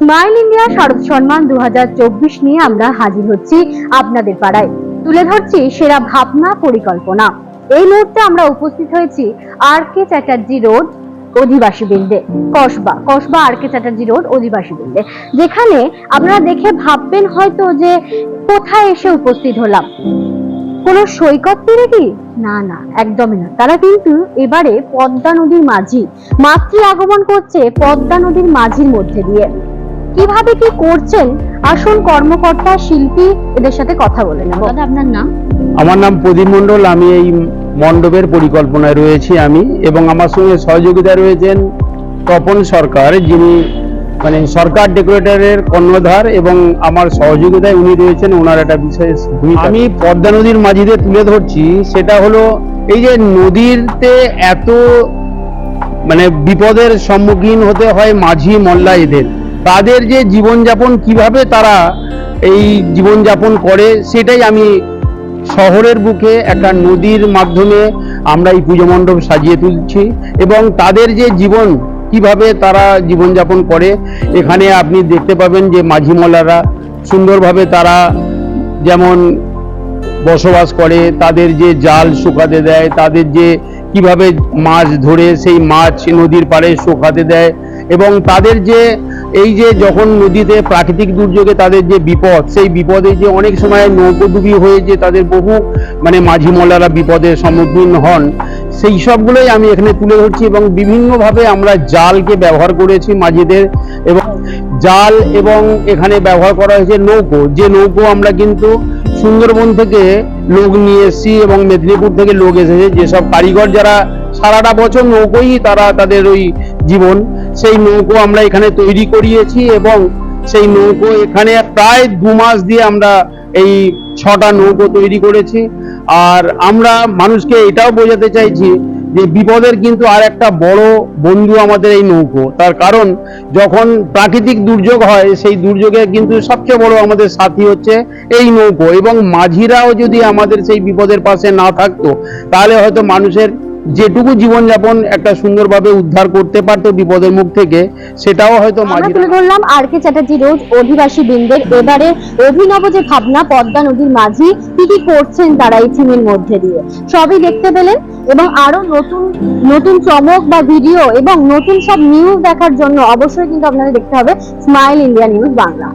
Smile India শারদ সম্মান দু হাজার চব্বিশ নিয়ে আমরা হাজির হচ্ছি আপনাদের পাড়ায়। তুলে ধরছি সেরা ভাবনা পরিকল্পনা। এই মুহূর্তে আমরা উপস্থিত হয়েছি আর কে চ্যাটার্জি রোড অধিবাসী বিন্দে, Kasba Kasba R K Chatterjee road অধিবাসী বিন্দে। যেখানে আপনারা দেখে ভাববেন হয়তো যে, কোথায় এসে উপস্থিত হলাম? কোনো সৈকত তীরে কি? না না, একদমই না। তারা কিন্তু এবারে পদ্মা নদীর মাঝি, মাতৃ আগমন করছে পদ্মা নদীর মাঝির মধ্যে দিয়ে। কীভাবে কি করছেন? আসুন কর্মকর্তা শিল্পী এদের সাথে কথা বলে নেব। দাদা আপনার নাম? আমার নাম প্রদীপ মণ্ডল। আমি এই মণ্ডপের পরিকল্পনায় রয়েছি আমি এবং আমার সঙ্গে সহযোগিতা রয়েছেন তপন সরকার যিনি মানে সরকার ডেকোরেটরের কর্ণধার এবং আমার সহযোগিতায় উনি রয়েছেন। ওনার একটা বিশেষ আমি পদ্মা নদীর মাঝিতে তুলে ধরছি। সেটা হলো এই যে নদীরতে এত মানে বিপদের সম্মুখীন হতে হয় মাঝি মল্লা এদের। তাদের যে জীবনযাপন কীভাবে তারা এই জীবনযাপন করে, সেটাই আমি শহরের বুকে একটা নদীর মাধ্যমে আমরা এই পুজো মণ্ডপ সাজিয়ে তুলছি এবং তাদের যে জীবন, কীভাবে তারা জীবনযাপন করে, এখানে আপনি দেখতে পাবেন যে মাঝিমলারা সুন্দরভাবে তারা যেমন বসবাস করে, তাদের যে জাল শুকাতে দেয়, তাদের যে কীভাবে মাছ ধরে সেই মাছ নদীর পাড়ে শুকাতে দেয় এবং তাদের যে এই যে যখন নদীতে প্রাকৃতিক দুর্যোগে তাদের যে বিপদ, সেই বিপদে যে অনেক সময় নৌকোডুবি হয়ে যে তাদের বহু মানে মাঝি মোল্লারা বিপদের সম্মুখীন হন, সেই সবগুলোই আমি এখানে তুলে ধরছি এবং বিভিন্নভাবে আমরা জালকে ব্যবহার করেছি মাঝিদের এবং জাল এবং এখানে ব্যবহার করা হয়েছে নৌকো। যে নৌকো আমরা কিন্তু সুন্দরবন থেকে লোক নিয়ে এসেছি এবং মেদিনীপুর থেকে লোক এসেছে। যেসব কারিগর যারা সারাটা বছর নৌকোই তারা তাদের ওই জীবন সেই নৌকো আমরা এখানে তৈরি করিয়েছি এবং সেই নৌকো এখানে প্রায় দু মাস দিয়ে আমরা এই ছটা নৌকো তৈরি করেছি। আর আমরা মানুষকে এটাও বোঝাতে চাইছি যে বিপদের কিন্তু আর একটা বড় বন্ধু আমাদের এই নৌকো। তার কারণ যখন প্রাকৃতিক দুর্যোগ হয়, সেই দুর্যোগে কিন্তু সবচেয়ে বড় আমাদের সাথী হচ্ছে এই নৌকো। এবং মাঝিরাও যদি আমাদের সেই বিপদের পাশে না থাকতো, তাহলে হয়তো মানুষের যেটুকু জীবনযাপন একটা সুন্দরভাবে উদ্ধার করতে পারতো বিপদের মুখ থেকে সেটাও হয়তো আমরা তুলে ধরলাম আর কে চ্যাটার্জি রোড অধিবাসী বৃন্দের। এবারে অভিনব যে ভাবনা পদ্মা নদীর মাঝি কি কি করছেন তারা এই থিমের মধ্যে দিয়ে? সবই দেখতে পেলেন এবং আরও নতুন নতুন চমক বা ভিডিও এবং নতুন সব নিউজ দেখার জন্য অবশ্যই কিন্তু আপনাদের দেখতে হবে স্মাইল ইন্ডিয়া নিউজ বাংলা